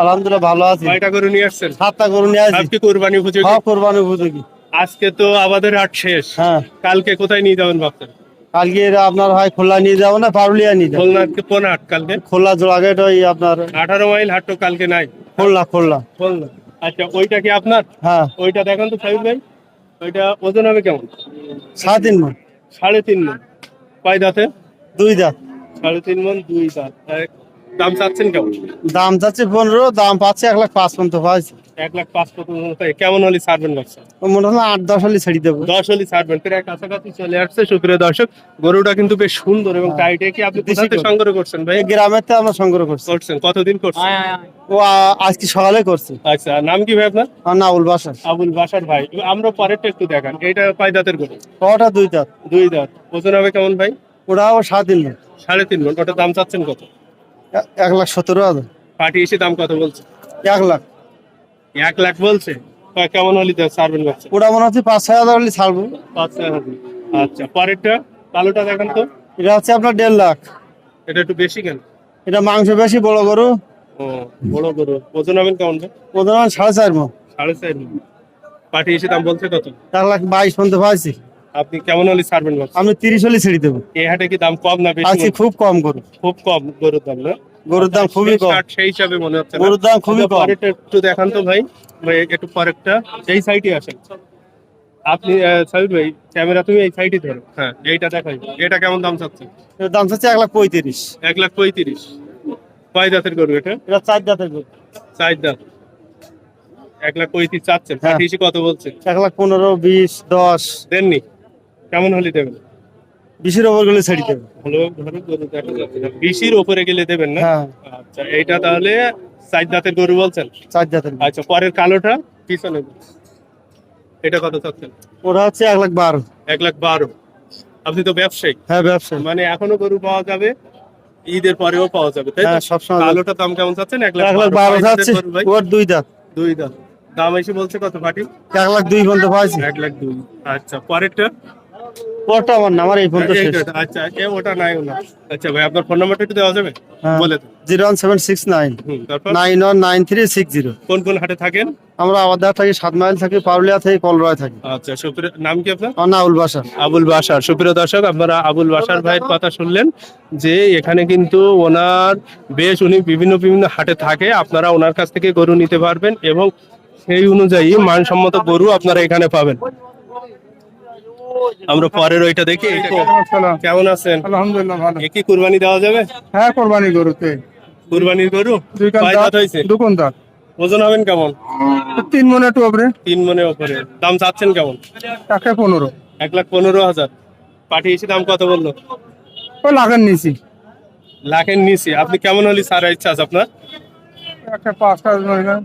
আলহামদুলিল্লাহ ভালো আছি। কয়টা করে নিয়ে আসছেন? সাতটা গরু নিয়ে আসি আজকে কোরবানি উপযোগী? সব কোরবানি উপযোগী। আজকে তো আমাদের হাট শেষ। হ্যাঁ। কালকে কোথায় নিয়ে যাবেন ভাবছেন? কালকে আপনার হয় খোলা নিয়ে যাব না পারুলিয়া নিয়ে যাব। খুলনাকে কোন হাট কালকে? খোলা জোড়াগেট ওই আপনার আঠারো মাইল হাট তো কালকে নাই। খোলা খোলা খুলনা। আচ্ছা ওইটা কি আপনার? হ্যাঁ। ওইটা দেখেন তো সাহিব ভাই। ওইটা ওজন হবে কেমন? সাড়ে তিন মন। সাড়ে তিন মন। কয় দাঁতে? দুই দাঁত। সাড়ে তিন মন দুই দাঁত। দাম চাচ্ছেন কেমন? দাম যাচ্ছে পনেরো দাম পাচ্ছে এক লাখ পাঁচ পর্যন্ত পাইছে। এক লাখ পাঁচ পর্যন্ত কেমন হলে ছাড়বেন ব্যবসা? মনে হয় আট দশ হলে ছেড়ে দেবো। দশ হলে ছাড়বেন। প্রায় কাছাকাছি চলে আসছে সুপ্রিয় দর্শক। গরুটা কিন্তু বেশ সুন্দর এবং টাইটে কি আপনি দেশি। সংগ্রহ করছেন ভাই? গ্রামের তো আমরা সংগ্রহ করছি। করছেন। কতদিন করছেন? ও আজকে সকালে করছি। আচ্ছা নাম কি ভাই আপনার? আর নাউল বাসা আবুল বাসার ভাই। আমরা পরেরটা একটু দেখান এটা কয় দাঁতের গরু? ওটা দুই দাঁত। দুই দাঁত। ওজন হবে কেমন ভাই? ওটাও সাড়ে তিন মন। সাড়ে তিন মন। ওটা দাম চাচ্ছেন কত? এক লাখ সতেরো হাজার। পাটি এসে দাম কত বলছে? এক লাখ। এক লাখ বলছে? কেমন হলে ছাড়বেন বাচ্চা ওটা মনে হচ্ছে পাঁচ ছয় হাজার হলে ছাড়বো। পাঁচ ছয় হাজার। আচ্ছা পরেরটা কালোটা দেখান তো। এটা হচ্ছে আপনার দেড় লাখ। এটা একটু বেশি কেন? এটা মাংস বেশি বড় গরু। ও বড় গরু। ওজন হবেন কেমন ওদের আমার সাড়ে চার মন। সাড়ে চার। পাটি এসে দাম বলছে কত? এক লাখ বাইশ পর্যন্ত পাইছি। আপনি কেমন হলে ছাড়বেন আমি তিরিশ হলে ছেড়ে দেবো। এই হাটে কি দাম কম না বেশি? খুব কম গরু। খুব কম গরুর দাম না? গরুর দাম খুবই কম। সেই হিসাবে মনে হচ্ছে। গরুর দাম খুবই আচ্ছা, কম। পরেরটা একটু দেখান তো ভাই। একটু পরেরটা। এই সাইডে আসেন। আপনি সাইড ভাই ক্যামেরা তুমি এই সাইডে ধরো। হ্যাঁ এইটা দেখাই। এটা কেমন দাম চাচ্ছে? এর দাম চাচ্ছে এক লাখ পঁয়ত্রিশ। এক লাখ পঁয়ত্রিশ। কয় দাঁতের গরু এটা? এটা চার জাতের গরু। চার দাঁত এক লাখ পঁয়ত্রিশ চাচ্ছেন হ্যাঁ। কত বলছে? এক লাখ পনেরো বিশ দশ। দেননি? কেমন হলে দেবেন? বিশের ওপর গেলে ছেড়ে দেবো। ভালো ভালো গরু দেখা যাচ্ছে। না বিশির ওপরে গেলে দেবেন না? হ্যাঁ। আচ্ছা এইটা তাহলে চার দাঁতের গরু বলছেন? চার জাতের আচ্ছা পরের কালোটা পিছনে। এটা কত চাচ্ছেন? ওরা হচ্ছে এক লাখ বারো। এক লাখ বারো। আপনি তো ব্যবসায়ী। হ্যাঁ ব্যবসা মানে এখনও গরু পাওয়া যাবে ঈদের পরেও পাওয়া যাবে তাই তো? হ্যাঁ সবসময় কালোটার দাম কেমন চাচ্ছেন? এক লাখ এক লাখ বারো। কয় যাচ্ছে গরু ভাই? ওর দুই দাঁত। দুই দাম দাম এসে বলছে কত পাটি এক লাখ দুই পর্যন্ত পাইছি। এক লাখ দুই। আচ্ছা পরেরটা? ওটা আমার না আমার এই শেষ। আচ্ছা এ ওটা নাই না আচ্ছা ভাই আপনার ফোন নাম্বারটা একটু দেওয়া যাবে? হ্যাঁ। বলে দেন। Zero one seven six nine. তারপর? Nine one nine three six zero. কোন কোন হাটে থাকেন? আমরা আবাদার থাকি সাত মাইল থাকি পারুলিয়া থেকে কলরয় থাকি। আচ্ছা সুপ্রিয় নাম কি আপনার? নাউল বাসা আবুল বাসার সুপ্রিয় দর্শক আপনারা আবুল বাসার ভাইয়ের কথা শুনলেন যে এখানে কিন্তু ওনার বেশ উনি বিভিন্ন বিভিন্ন হাটে থাকে। আপনারা ওনার কাছ থেকে গরু নিতে পারবেন এবং সেই অনুযায়ী মানসম্মত গরু আপনারা এখানে পাবেন। আমরা পরের ওইটা দেখি কেমন- আছেন? আলহামদুলিল্লাহ ভালো। কি কুরবানি দেওয়া যাবে? হ্যাঁ কোরবানি গরুতে। কুরবানির গরু? দুই দাঁত? হয়েছে? দুকন দাঁত? ওজন হবেন কেমন? তিন মনে একটু ওপরে। তিন মনে ওপরে। দাম চাচ্ছেন কেমন? একটা পনেরো। এক লাখ পনেরো হাজার। পাঠিয়েছি দাম কত বলল? ও লাগান নিছি লাখের নিচে। আপনি কেমন হলে ছাড়ার ইচ্ছা আছে আপনার?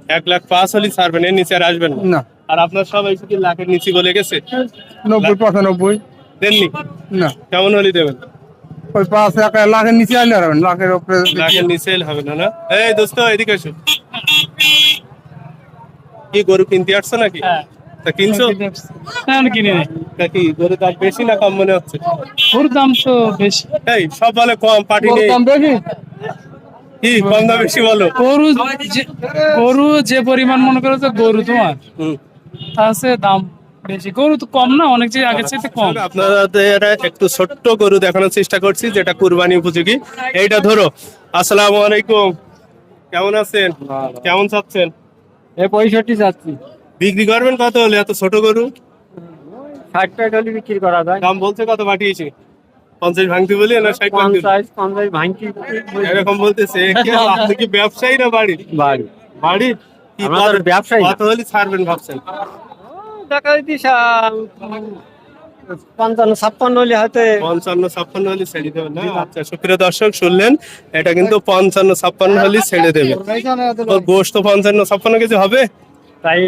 এক লাখ পাঁচ হলে ছাড়বেন এর নিচে আর আসবেন না। আর আপনার সবাই কি লাখের নিচে বলে গেছে? নব্বই পঁচানব্বই। দেননি? না। কেমন হলে দেবেন? ওই পাঁচ লাখের নিচে আইলে হবে লাখের উপরে লাখের নিচে হবে না না? এই দোস্ত এদিকে এসো। কি গরু কিনতে আসছো নাকি? তা কিনছো? না আমি কিনি নাই। তা কি গরুর দাম বেশি না কম মনে হচ্ছে? ওর দাম তো বেশি। এই সব বলে কম পার্টি নেই। দাম বেশি? কি কম দাম বেশি বলো? গরু যে- গরু যে পরিমাণ মনে করো যে গরু তোমার। আছে দাম বেশি। গরু তো কম না অনেক যে আগের চাইতে কম। আপনাদের একটু ছোট্ট গরু দেখানোর চেষ্টা করছি যেটা কুরবানি উপযোগী। এইটা ধরো। আসসালামু আলাইকুম। কেমন আছেন? কেমন চাচ্ছেন? এ পঁয়ষট্টি যাচ্ছি বিক্রি করবেন কত হলে এত ছোট গরু? ষাট টাকা হলে বিক্রি করা যায়। দাম বলছে কত পাঠিয়েছি? পঞ্চাশ ভাঙতে বলি না ষাট ভাঙতে? পঞ্চাশ পঞ্চাশ ভাঙতি। এরকম বলতেছে। কি আপনি কি ব্যবসায়ী না বাড়ি? বাড়ি। বাড়ি? কি ব্যবসায়ী কত হলে ছাড়বেন ভাবছেন। টাকা দিতি পঞ্চান্ন ছাপ্পান্ন হলে হয়তো পঞ্চান্ন ছাপ্পান্ন হলে ছেড়ে দেবেন না? আচ্ছা সুপ্রিয় দর্শক শুনলেন এটা কিন্তু পঞ্চান্ন ছাপ্পান্ন হলে ছেড়ে দেবে। পঞ্চান্ন ছাপ্পান্ন কেজি হবে? তাই।